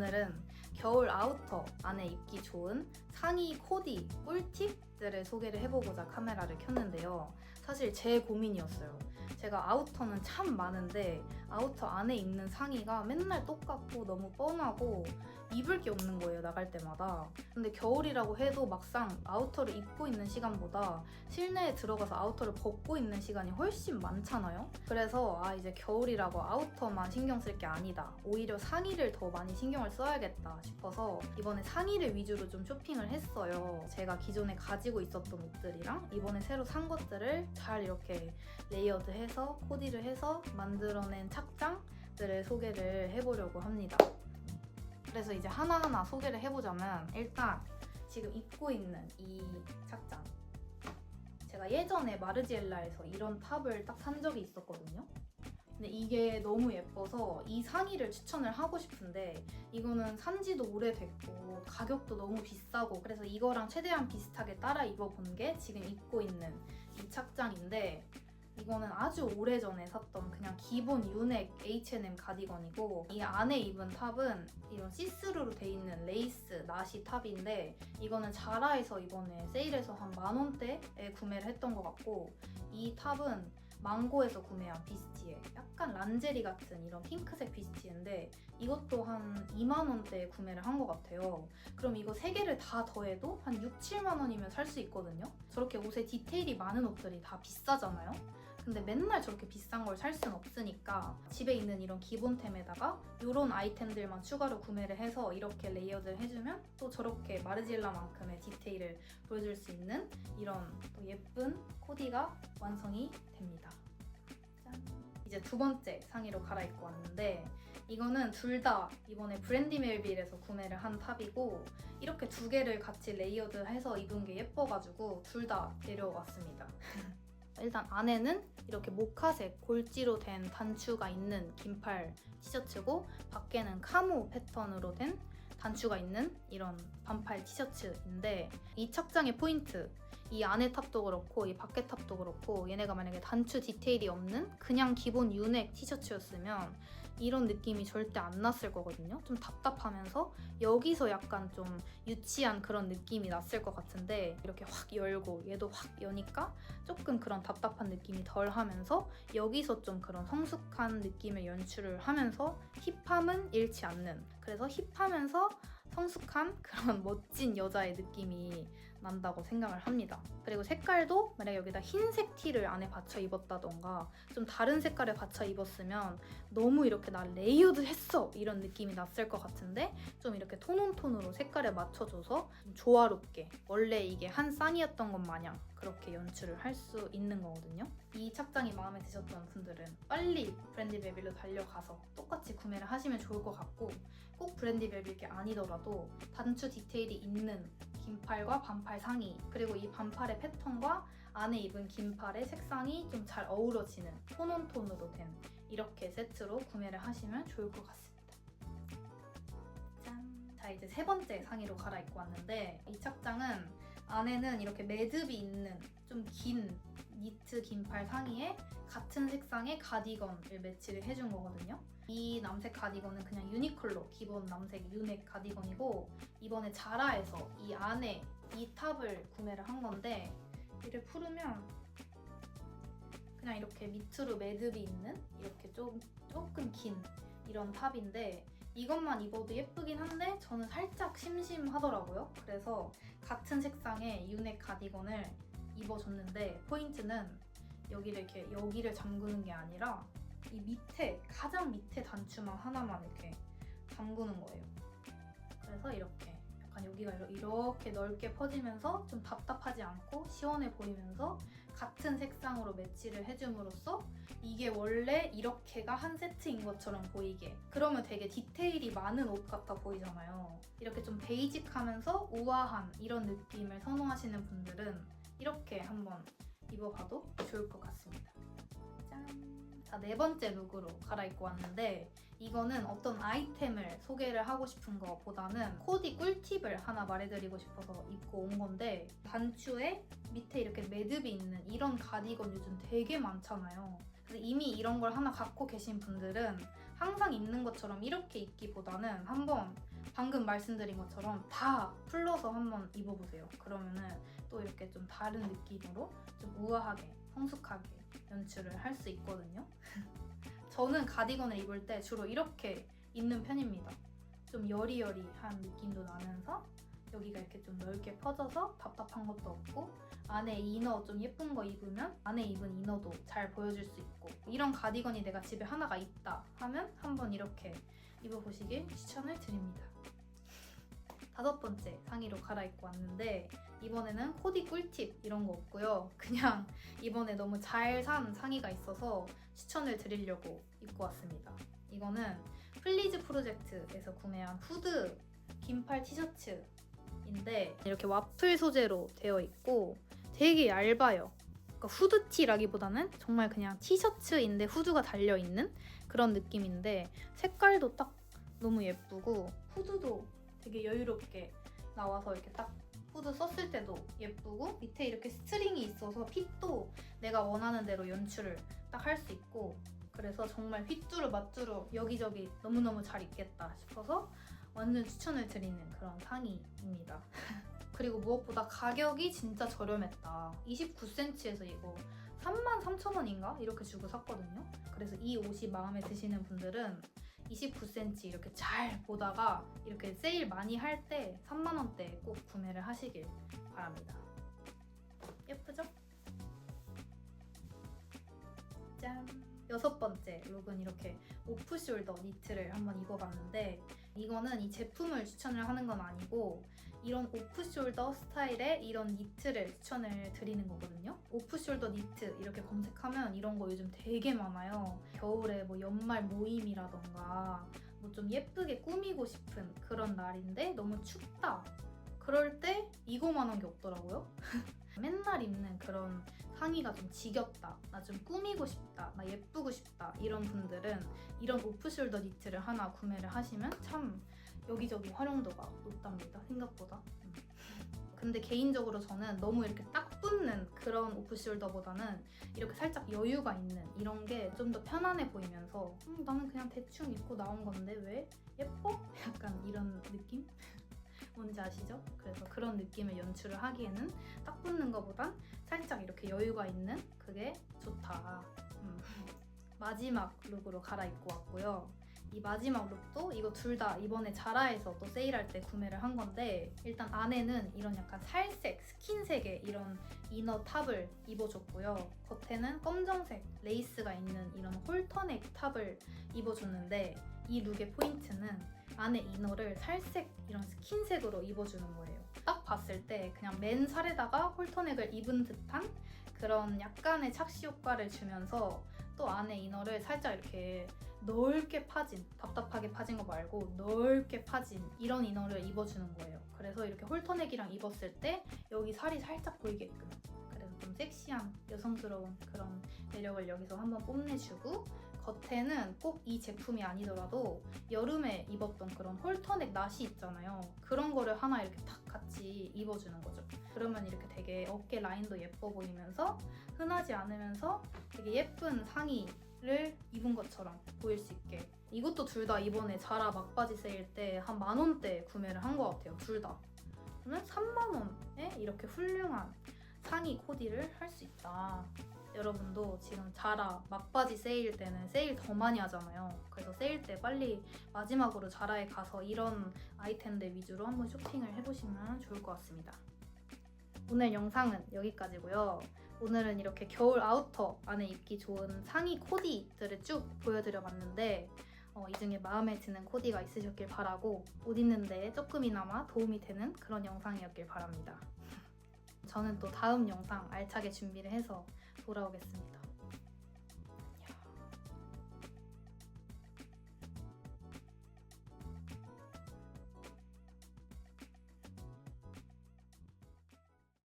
오늘은 겨울 아우터 안에 입기 좋은 상의 코디 꿀팁들을 소개를 해보고자 카메라를 켰는데요. 사실 제 고민이었어요. 제가 아우터는 참 많은데 아우터 안에 입는 상의가 맨날 똑같고 너무 뻔하고 입을 게 없는 거예요 나갈 때마다. 근데 겨울이라고 해도 막상 아우터를 입고 있는 시간보다 실내에 들어가서 아우터를 벗고 있는 시간이 훨씬 많잖아요? 그래서 아 이제 겨울이라고 아우터만 신경 쓸 게 아니다. 오히려 상의를 더 많이 신경을 써야겠다 싶어서 이번에 상의를 위주로 좀 쇼핑을 했어요. 제가 기존에 가지고 있었던 옷들이랑 이번에 새로 산 것들을 잘 이렇게 레이어드해서 코디를 해서 만들어낸 착장들을 소개를 해보려고 합니다 그래서 이제 하나하나 소개를 해보자면 일단 지금 입고 있는 이 착장. 제가 예전에 마르지엘라에서 이런 탑을 딱 산 적이 있었거든요. 근데 이게 너무 예뻐서 이 상의를 추천을 하고 싶은데 이거는 산지도 오래됐고 가격도 너무 비싸고 그래서 이거랑 최대한 비슷하게 따라 입어본 게 지금 입고 있는 이 착장인데 이거는 아주 오래전에 샀던 그냥 기본 유넥 H&M 가디건이고 이 안에 입은 탑은 이런 시스루로 돼 있는 레이스 나시 탑인데 이거는 자라에서 이번에 세일해서 한 만원대에 구매를 했던 것 같고 이 탑은 망고에서 구매한 비스티에 약간 란제리 같은 이런 핑크색 비스티인데 이것도 한 2만 원대에 구매를 한 것 같아요. 그럼 이거 세 개를 다 더해도 한 6, 7만 원이면 살 수 있거든요. 저렇게 옷에 디테일이 많은 옷들이 다 비싸잖아요. 근데 맨날 저렇게 비싼 걸 살 순 없으니까 집에 있는 이런 기본템에다가 이런 아이템들만 추가로 구매를 해서 이렇게 레이어드를 해주면 또 저렇게 마르지엘라만큼의 디테일을 보여줄 수 있는 이런 또 예쁜 코디가 완성이 됩니다. 짠. 이제 두 번째 상의로 갈아입고 왔는데 이거는 둘 다 이번에 브랜디 멜빌에서 구매를 한 탑이고 이렇게 두 개를 같이 레이어드해서 입은 게 예뻐가지고 둘 다 데려왔습니다. 일단 안에는 이렇게 모카색 골지로 된 단추가 있는 긴팔 티셔츠고 밖에는 카모 패턴으로 된 단추가 있는 이런 반팔 티셔츠인데 이 착장의 포인트 이 안에 탑도 그렇고 이 밖에 탑도 그렇고 얘네가 만약에 단추 디테일이 없는 그냥 기본 유넥 티셔츠였으면 이런 느낌이 절대 안 났을 거거든요. 좀 답답하면서 여기서 약간 좀 유치한 그런 느낌이 났을 것 같은데 이렇게 확 열고 얘도 확 여니까 조금 그런 답답한 느낌이 덜 하면서 여기서 좀 그런 성숙한 느낌을 연출을 하면서 힙함은 잃지 않는 그래서 힙하면서 성숙한 그런 멋진 여자의 느낌이 난다고 생각을 합니다. 그리고 색깔도 만약 여기다 흰색 티를 안에 받쳐 입었다던가 좀 다른 색깔에 받쳐 입었으면 너무 이렇게 나 레이어드 했어 이런 느낌이 났을 것 같은데 좀 이렇게 톤온톤으로 색깔에 맞춰줘서 좀 조화롭게 원래 이게 한 쌍이었던 것 마냥 그렇게 연출을 할 수 있는 거거든요. 이 착장이 마음에 드셨던 분들은 빨리 브랜디 베빌로 달려가서 똑같이 구매를 하시면 좋을 것 같고 꼭 브랜디 베빌이 아니더라도 단추 디테일이 있는 긴팔과 반팔 상의 그리고 이 반팔의 패턴과 안에 입은 긴팔의 색상이 좀 잘 어우러지는 톤온톤으로 된 이렇게 세트로 구매를 하시면 좋을 것 같습니다. 짠! 자 이제 세 번째 상의로 갈아입고 왔는데 이 착장은 안에는 이렇게 매듭이 있는 좀 긴 니트 긴팔 상의에 같은 색상의 가디건을 매치를 해준 거거든요. 이 남색 가디건은 그냥 유니클로 기본 남색 유넥 가디건이고 이번에 자라에서 이 안에 이 탑을 구매를 한 건데 이를 풀으면 그냥 이렇게 밑으로 매듭이 있는 이렇게 좀 조금 긴 이런 탑인데 이것만 입어도 예쁘긴 한데 저는 살짝 심심하더라고요. 그래서 같은 색상의 유넥 가디건을 입어줬는데 포인트는 여기를 이렇게 여기를 잠그는 게 아니라 이 밑에 가장 밑에 단추만 하나만 이렇게 잠그는 거예요. 그래서 이렇게 약간 여기가 이렇게 넓게 퍼지면서 좀 답답하지 않고 시원해 보이면서 같은 색상으로 매치를 해줌으로써 이게 원래 이렇게가 한 세트인 것처럼 보이게 그러면 되게 디테일이 많은 옷 같아 보이잖아요 이렇게 좀 베이직하면서 우아한 이런 느낌을 선호하시는 분들은 이렇게 한번 입어봐도 좋을 것 같습니다 짠! 자, 네 번째 룩으로 갈아입고 왔는데 이거는 어떤 아이템을 소개를 하고 싶은 것보다는 코디 꿀팁을 하나 말해드리고 싶어서 입고 온 건데 단추에 밑에 이렇게 매듭이 있는 이런 가디건 요즘 되게 많잖아요. 근데 이미 이런 걸 하나 갖고 계신 분들은 항상 입는 것처럼 이렇게 입기보다는 한번 방금 말씀드린 것처럼 다 풀러서 한번 입어보세요. 그러면은 또 이렇게 좀 다른 느낌으로 좀 우아하게, 성숙하게 연출을 할 수 있거든요. 저는 가디건을 입을 때 주로 이렇게 입는 편입니다. 좀 여리여리한 느낌도 나면서 여기가 이렇게 좀 넓게 퍼져서 답답한 것도 없고 안에 이너 좀 예쁜 거 입으면 안에 입은 이너도 잘 보여줄 수 있고 이런 가디건이 내가 집에 하나가 있다 하면 한번 이렇게 입어보시길 추천을 드립니다. 다섯 번째 상의로 갈아입고 왔는데 이번에는 코디 꿀팁 이런 거 없고요. 그냥 이번에 너무 잘 산 상의가 있어서 추천을 드리려고 입고 왔습니다. 이거는 플리즈 프로젝트에서 구매한 후드 긴팔 티셔츠인데 이렇게 와플 소재로 되어 있고 되게 얇아요. 그러니까 후드티라기보다는 정말 그냥 티셔츠인데 후드가 달려 있는 그런 느낌인데 색깔도 딱 너무 예쁘고 후드도 되게 여유롭게 나와서 이렇게 딱 후드 썼을 때도 예쁘고 밑에 이렇게 스트링이 있어서 핏도 내가 원하는 대로 연출을 딱 할 수 있고 그래서 정말 휘뚜루 마뚜루 여기저기 너무너무 잘 입겠다 싶어서 완전 추천을 드리는 그런 상의입니다. 그리고 무엇보다 가격이 진짜 저렴했다. 29cm에서 이거 33,000원인가? 이렇게 주고 샀거든요. 그래서 이 옷이 마음에 드시는 분들은 29cm 이렇게 잘 보다가 이렇게 세일 많이 할 때 3만원대 꼭 구매를 하시길 바랍니다. 예쁘죠? 짠! 여섯 번째 룩은 이렇게 오프숄더 니트를 한번 입어봤는데 이거는 이 제품을 추천을 하는 건 아니고 이런 오프숄더 스타일의 이런 니트를 추천을 드리는 거거든요. 오프숄더 니트 이렇게 검색하면 이런 거 요즘 되게 많아요. 겨울에 뭐 연말 모임이라던가 뭐 좀 예쁘게 꾸미고 싶은 그런 날인데 너무 춥다. 그럴 때 이거만한 게 없더라고요. 맨날 입는 그런 상의가 좀 지겹다. 나 좀 꾸미고 싶다. 나 예쁘고 싶다. 이런 분들은 이런 오프숄더 니트를 하나 구매를 하시면 참 여기저기 활용도가 높답니다. 생각보다. 음. 근데 개인적으로 저는 너무 이렇게 딱 붙는 그런 오프숄더보다는 이렇게 살짝 여유가 있는 이런 게 좀 더 편안해 보이면서 음, 나는 그냥 대충 입고 나온 건데 왜 예뻐? 약간 이런 느낌? 뭔지 아시죠? 그래서 그런 느낌을 연출을 하기에는 딱 붙는 것보단 살짝 이렇게 여유가 있는 그게 좋다. 음. 마지막 룩으로 갈아입고 왔고요. 이 마지막 룩도 이거 둘 다 이번에 자라에서 또 세일할 때 구매를 한 건데 일단 안에는 이런 약간 살색, 스킨색의 이런 이너 탑을 입어줬고요. 겉에는 검정색 레이스가 있는 이런 홀터넥 탑을 입어줬는데 이 룩의 포인트는 안에 이너를 살색 이런 스킨색으로 입어주는 거예요. 딱 봤을 때 그냥 맨 살에다가 홀터넥을 입은 듯한 그런 약간의 착시 효과를 주면서 또 안에 이너를 살짝 이렇게 넓게 파진, 답답하게 파진 거 말고 넓게 파진 이런 이너를 입어주는 거예요. 그래서 이렇게 홀터넥이랑 입었을 때 여기 살이 살짝 보이게끔 그래서 좀 섹시한 여성스러운 그런 매력을 여기서 한번 뽐내주고 겉에는 꼭 이 제품이 아니더라도 여름에 입었던 그런 홀터넥 나시 있잖아요. 그런 거를 하나 이렇게 탁 같이 입어주는 거죠. 그러면 이렇게 되게 어깨 라인도 예뻐 보이면서 흔하지 않으면서 되게 예쁜 상의를 입은 것처럼 보일 수 있게. 이것도 둘 다 이번에 자라 막바지 세일 때 한 만 원대 구매를 한 것 같아요. 둘 다. 그러면 3만 원에 이렇게 훌륭한 상의 코디를 할 수 있다. 여러분도 지금 자라 막바지 세일 때는 세일 더 많이 하잖아요. 그래서 세일 때 빨리 마지막으로 자라에 가서 이런 아이템들 위주로 한번 쇼핑을 해보시면 좋을 것 같습니다. 오늘 영상은 여기까지고요. 오늘은 이렇게 겨울 아우터 안에 입기 좋은 상의 코디들을 쭉 보여드려 봤는데 어, 이 중에 마음에 드는 코디가 있으셨길 바라고 옷 입는데 조금이나마 도움이 되는 그런 영상이었길 바랍니다. 저는 또 다음 영상 알차게 준비를 해서 돌아오겠습니다.